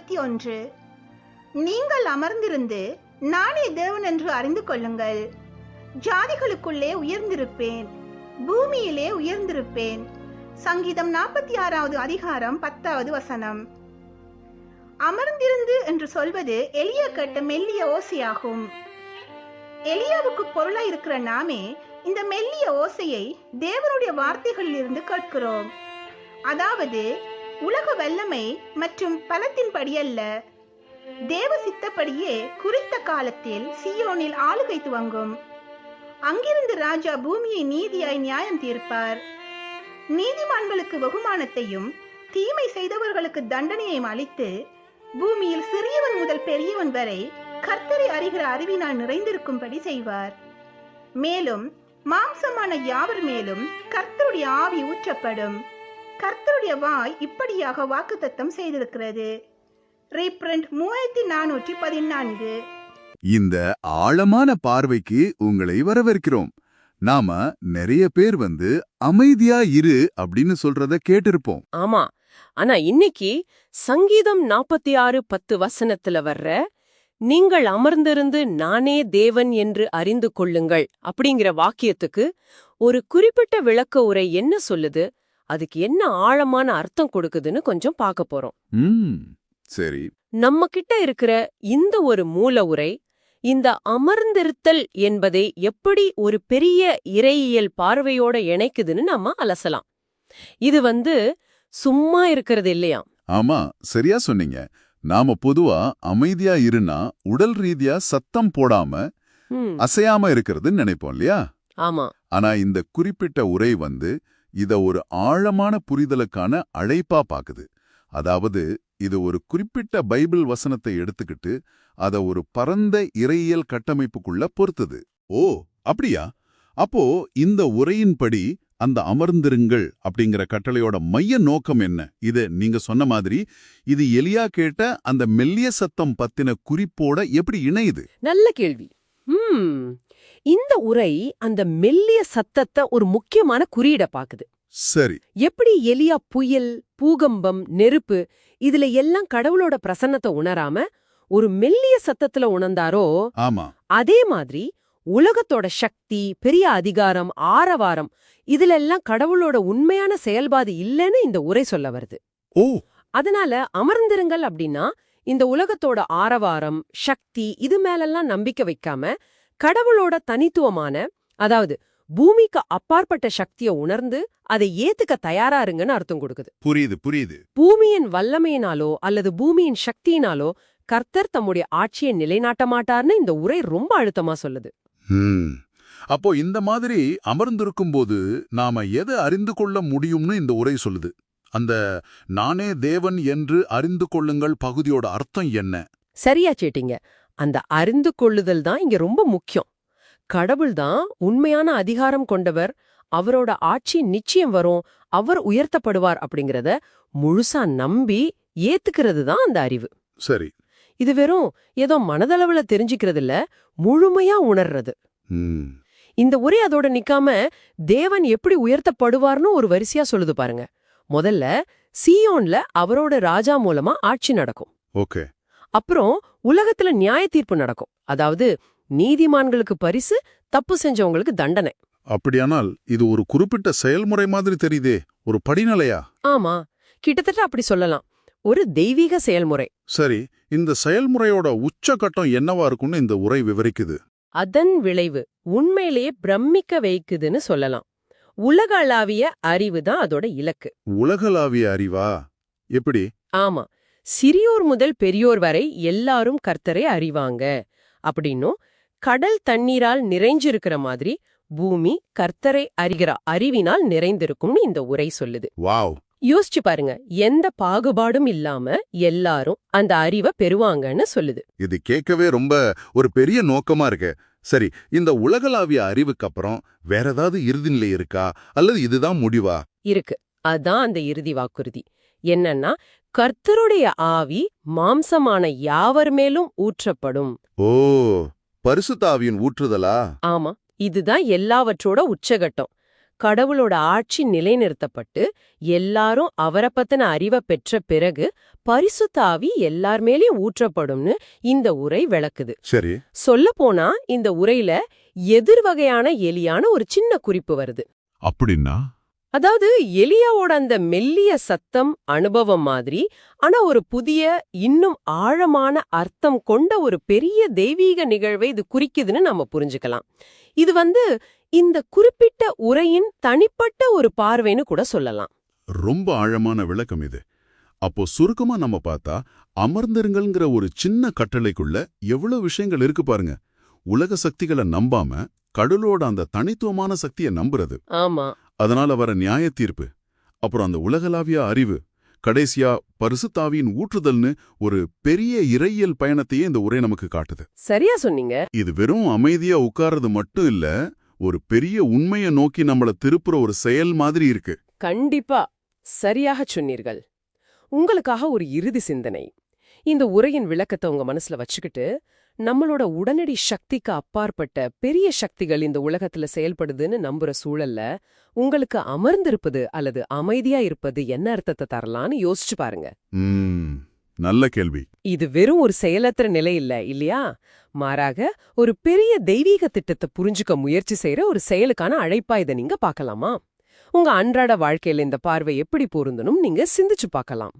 இருபத்தி ஒன்று. நீங்கள் அமர்ந்திருந்து நானே தேவன் என்று அறிந்து கொள்ளுங்கள். ஜாதிகளுக்குள்ளே உயர்ந்திருப்பேன். பூமியிலே உயர்ந்திருப்பேன். சங்கீதம் நாற்பத்தி ஆறாவது அதிகாரம் பத்தாவது வசனம். அமர்ந்திருந்து என்று சொல்வது எளிய கேட்ட மெல்லிய ஓசையாகும். எளியாவுக்கு பொருளா இருக்கிற நாமே இந்த மெல்லிய ஓசையை தேவனுடைய வார்த்தைகளில் இருந்து கேட்கிறோம். அதாவது உலக வல்லமை மற்றும் பலத்தின்படி அல்ல. தேவ சித்தப்படியே குறித்த காலத்தில் சியோனில் ஆளுகை துவங்கும். அங்கிருந்து ராஜா பூமியை நீதியாய் நியாயம் தீர்ப்பார். நீதிமான்களுக்கு வெகுமானத்தையும் தீமை செய்தவர்களுக்கு தண்டனையையும் அளித்து பூமியில் சிறியவன் முதல் பெரியவன் வரை கர்த்தரை அறிகிற அறிவினால் நிறைந்திருக்கும்படி செய்வார். மேலும் மாம்சமான யாவர் மேலும் கர்த்தருடைய ஆவி ஊற்றப்படும். கர்த்தருடைய வாய் இப்படியாக வாக்குத்தத்தம் செய்திருக்கிறது. ரீப்ரண்ட் மூவாயிரத்தி நானூற்றி பதினான்கு. இந்த ஆழமான பார்வைக்கு உங்களை வரவேற்கிறோம். நாம நிறைய பேர் வந்து அமைதியா இரு அப்படின்னு சொல்றத கேட்டிருப்போம். ஆமா. ஆனா இன்னைக்கு சங்கீதம் நாற்பத்தி ஆறு பத்து வசனத்துல வர்ற நீங்கள் அமர்ந்திருந்து நானே தேவன் என்று அறிந்து கொள்ளுங்கள் அப்படிங்கிற வாக்கியத்துக்கு ஒரு குறிப்பிட்ட விளக்க உரை என்ன சொல்லுது? அதுக்கு என்ன ஆழமான அர்த்தம் கொடுக்குதுன்னு கொஞ்சம் பார்க்க போறோம். சரி. நம்ம கிட்ட இருக்கிற இந்த ஒரு மூல உரை இந்த அமர்ந்திருத்தல் என்பதை எப்படி ஒரு பெரிய இறையியல் பார்வையோட இணைக்குதுன்னு நம்ம அலசலாம். இது வந்து சும்மா இருக்கிறது இல்லையா? ஆமா சரியா சொன்னீங்க. நாம பொதுவா அமைதியா இருனா உடல் ரீதியா சத்தம் போடாம அசையாம இருக்கிறதுன்னு நினைப்போம் இல்லையா? ஆமா. ஆனா இந்த குறிப்பிட்ட உரை வந்து இத ஒரு ஆழமான புரிதலுக்கான அழைப்பா பாக்குது. அதாவது இது ஒரு குறிப்பிட்ட பைபிள் வசனத்தை எடுத்துக்கிட்டு அத ஒரு பரந்த இறையியல் கட்டமைப்புக்குள்ள பொறுத்துது ஓ அப்படியா? அப்போ இந்த உரையின்படி அந்த அமர்ந்திருங்கள் அப்படிங்கிற கட்டளையோட மைய நோக்கம் என்ன? இது நீங்க சொன்ன மாதிரி இது எலியா கேட்ட அந்த மெல்லிய சத்தம் பத்தின குறிப்போட எப்படி இணையுது? நல்ல கேள்வி. இந்த உரை அந்த மெல்லிய சத்தத்தை ஒரு முக்கியமான குறியிட பாக்குது. சரி. எப்படி எலியா புயல் பூகம்பம் நெருப்பு இதுல எல்லாம் கடவுளோட பிரசன்னத்தை உணராம ஒரு மெல்லிய சத்தத்துல உணர்ந்தாரோ ஆமா. அதே மாதிரி உலகத்தோட சக்தி பெரிய அதிகாரம் ஆரவாரம் இதுல எல்லாம் கடவுளோட உண்மையான செயல்பாடு இல்லைன்னு இந்த உரை சொல்ல வருது. ஓ. அதனால அமர்ந்திருங்கள் அப்படின்னா இந்த உலகத்தோட ஆரவாரம் சக்தி இது மேலெல்லாம் நம்பிக்கை வைக்காம கடவுளோட தனித்துவமான அதாவது பூமிக்கு அப்பாற்பட்ட சக்தியை உணர்ந்து அதை ஏத்துக்க தயாரா இருங்கன்னு அர்த்தம் கொடுக்குது. புரியுது புரியுது. பூமியின் வல்லமையினாலோ அல்லது பூமியின் சக்தியினாலோ கர்த்தர் தம்முடைய ஆட்சியை நிலைநாட்ட மாட்டார்னு இந்த உரை ரொம்ப அழுத்தமா சொல்லுது. அப்போ இந்த மாதிரி அமர்ந்திருக்கும்போது நாம எதை அறிந்து கொள்ள முடியும்னு இந்த உரை சொல்லுது? அந்த நானே தேவன் என்று அறிந்து கொள்ளுங்கள் பகுதியோட அர்த்தம் என்ன? சரியா சேட்டிங்க அந்த அறிந்து கொள்ளுதல் தான் இங்க ரொம்ப முக்கியம். கடவுள் தான் உண்மையான அதிகாரம் கொண்டவர். அவரோட ஆட்சி நிச்சயம் வரும். அவர் உயர்த்தப்படுவார் அப்படிங்கறத முழுசா நம்பி ஏத்துக்கிறது தான் அந்த அறிவு. சரி. இது வெறும் ஏதோ மனதளவுல தெரிஞ்சுக்கிறது இல்ல முழுமையா உணர்றது. இந்த உரை அதோட நிக்காம தேவன் எப்படி உயர்த்தப்படுவார்னு ஒரு வரிசையா சொல்லுது பாருங்க. முதல்ல சீயோன்ல அவரோட ராஜா மூலமா ஆட்சி நடக்கும். ஓகே. அப்புறம் உலகத்துல நியாய தீர்ப்பு நடக்கும். அதாவது நீதிமான்களுக்கு பரிசு தப்பு செஞ்சவங்களுக்கு தண்டனை. அப்படியானால் இது ஒரு குறிப்பிட்ட செயல்முறை மாதிரி தெரியுதே ஒரு படிநிலையா? ஆமா. கிட்டத்தட்ட அப்படி சொல்லலாம். ஒரு தெய்வீக செயல்முறை. சரி இந்த செயல்முறையோட உச்சகட்டம் என்னவா இருக்கும்னு இந்த உரை விவரிக்குது? அதன் விளைவு உண்மையிலேயே பிரமிக்க வைக்குதுன்னு சொல்லலாம். உலக அளாவிய அறிவு தான் அதோட இலக்கு. உலகளாவிய அறிவா? எப்படி? ஆமா. சிறியோர் முதல் பெரியோர் வரை எல்லாரும் கர்த்தரை அறிவாங்க. அப்படின்னும் கடல் தண்ணீரால் நிறைஞ்சிருக்கிற மாதிரி பூமி கர்த்தரை அறிகிற அறிவினால் நிறைந்திருக்கும்னு இந்த உரை சொல்லுது. வாவ். யோசிச்சு பாருங்க. எந்த பாகுபாடும் இல்லாம எல்லாரும் அந்த அறிவை பெறுவாங்கன்னு சொல்லுது. இது கேட்கவே ரொம்ப ஒரு பெரிய நோக்கமா இருக்கு. சரி இந்த உலகளாவிய அறிவுக்கு அப்புறம் வேற ஏதாவது இறுதிநிலை இருக்கா? அல்லது இதுதான் முடிவா? இருக்கு. அதான் அந்த இறுதி வாக்குறுதி. என்னன்னா கர்த்தருடைய ஆவி மாம்சமான யாவர் மேலும் ஊற்றப்படும். ஓ பரிசுத்தாவியின் ஊற்றுதலா? ஆமா இதுதான் எல்லாவற்றோட உச்சகட்டம். கடவுளோட ஆட்சி நிலைநிறுத்தப்பட்டு எல்லாரும் அவரை பத்தின அறிவை பெற்ற பிறகு பரிசுத்த ஆவி எல்லார் மேலயும் ஊற்றப்படும்னு இந்த உரை விளக்குது. சரி. சொல்லப்போனா இந்த உரையில எதிர் வகையான எலியான ஒரு சின்ன குறிப்பு வருது. அப்படின்னா? அதாவது எலியாவோட அந்த மெல்லிய சத்தம் அனுபவம் மாதிரி ஆனா ஒரு புதிய இன்னும் ஆழமான அர்த்தம் கொண்ட ஒரு பெரிய தெய்வீக நிகழ்வை இது குறிக்குதுன்னு நம்ம புரிஞ்சுக்கலாம். இது வந்து இந்த குறிப்பிட்ட உரையின் தனிப்பட்ட ஒரு பார்வைன்னு கூட சொல்லலாம். ரொம்ப ஆழமான விளக்கம் இது. அப்போ சுருக்கமா நம்ம பார்த்தா அமர்ந்திருங்கள்ங்கிற ஒரு சின்ன கட்டளைக்குள்ள எவ்வளவு விஷயங்கள் இருக்கு பாருங்க. உலக சக்திகளை நம்பாம கடலோட அந்த தனித்துவமான சக்தியை நம்புறது. ஆமா. அதனால வர நியாய தீர்ப்பு அப்புறம் அந்த உலகளாவிய அறிவு கடைசியா பரிசுத்தாவியின் ஊற்றுதல்னு ஒரு பெரிய இறையியல் பயணத்தையே இந்த உரை நமக்கு காட்டுது. சரியா சொன்னீங்க. இது வெறும் அமைதியா உட்கார்றது மட்டும் இல்ல ஒரு பெரிய உண்மையை நோக்கி நம்மள திருப்புற ஒரு செயல் மாதிரி இருக்கு. கண்டிப்பா. சரியாக சொன்னீர்கள். உங்களுக்காக ஒரு இறுதி சிந்தனை. இந்த உரையின் விளக்கத்தை உங்க மனசுல வச்சுக்கிட்டு நம்மளோட உடனடி சக்திக்கு அப்பாற்பட்ட பெரிய சக்திகள் இந்த உலகத்துல செயல்படுதுன்னு நம்புற சூழல்ல உங்களுக்கு அமர்ந்திருப்பது அல்லது அமைதியா இருப்பது என்ன அர்த்தத்தை தரலான்னு யோசிச்சு பாருங்க. நல்ல கேள்வி. இது வெறும் ஒரு செயலற்ற நிலை இல்ல இல்லையா? மாறாக ஒரு பெரிய தெய்வீக திட்டத்தை புரிஞ்சுக்க முயற்சி செய்யற ஒரு செயலுக்கான அழைப்பா இதை நீங்க பார்க்கலாமா? உங்க அன்றாட வாழ்க்கையில இந்த பார்வை எப்படி பொருந்தணும் நீங்க சிந்திச்சு பார்க்கலாம்.